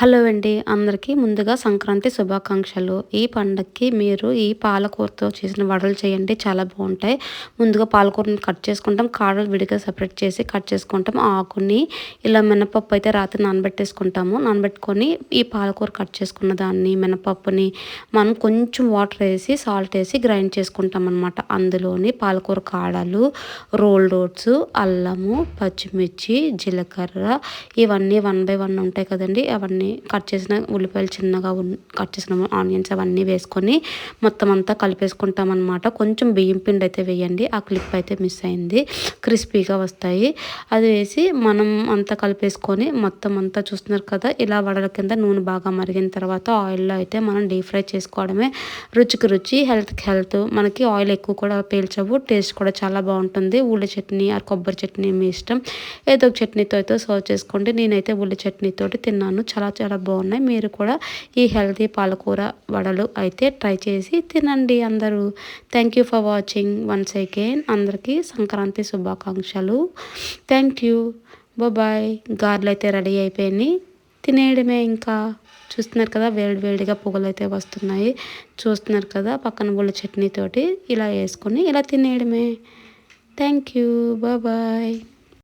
Hello అండి. అందరికీ ముందుగా సంక్రాంతి శుభాకాంక్షలు. ఈ పండగకి మీరు ఈ పాలకూరతో చేసిన వడలు చేయండి. చాలా బాగుంటాయి. ముందుగా పాలకూరని కట్ చేసుకుంటాం. కాడలు విడిగా సపరేట్ చేసి కట్ చేసుకుంటాం. ఆకుని ఇలా మినపప్పు అయితే రాత్రి నానబెట్టేసుకుంటాము. నానబెట్టుకొని ఈ పాలకూర కట్ చేసుకున్న దాన్ని మినపప్పుని మనం కొంచెం వాటర్ వేసి సాల్ట్ వేసి గ్రైండ్ చేసుకుంటాం అనమాట అందులోని పాలకూర కాడలు రోల్ రోడ్స్ అల్లము పచ్చిమిర్చి జీలకర్ర ఇవన్నీ వన్ బై వన్ ఉంటాయి కదండి. అవన్నీ కట్ చేసిన ఉల్లిపాయలు చిన్నగా కట్ చేసిన ఆనియన్స్ అవన్నీ వేసుకొని మొత్తం అంతా కలిపేసుకుంటాం అనమాట కొంచెం బియ్యం పిండి అయితే వేయండి. ఆ క్లిప్ అయితే మిస్ అయింది. క్రిస్పీగా వస్తాయి. అది వేసి మనం అంతా కలిపేసుకొని మొత్తం అంతా చూస్తున్నారు కదా ఇలా వడల కింద నూనె బాగా మరిగిన తర్వాత ఆయిల్లో అయితే మనం డీప్ ఫ్రై చేసుకోవడమే. రుచికి రుచి హెల్త్కి హెల్త్. మనకి ఆయిల్ ఎక్కువ కూడా పీల్చవు. టేస్ట్ కూడా చాలా బాగుంటుంది. ఉల్లి చట్నీ ఆ కొబ్బరి చట్నీ మీ ఇష్టం. ఏదో ఒక చట్నీతో అయితే సర్వ్ చేసుకోండి. నేనైతే ఉల్లి చట్నీతోటి తిన్నాను. చాలా చాలా బాగున్నాయి. మీరు కూడా ఈ హెల్తీ పాలకూర వడలు అయితే ట్రై చేసి తినండి అందరూ. Thank you for watching once again అందరికీ సంక్రాంతి శుభాకాంక్షలు. థ్యాంక్ యూ బాయ్ గార్లు అయితే రెడీ అయిపోయినాయి. తినేయడమే ఇంకా. చూస్తున్నారు కదా వేడి వేడిగా పొగలు అయితే వస్తున్నాయి. చూస్తున్నారు కదా పక్కన చట్నీ చట్నీతోటి ఇలా వేసుకొని ఇలా తినేయడమే. Thank you bye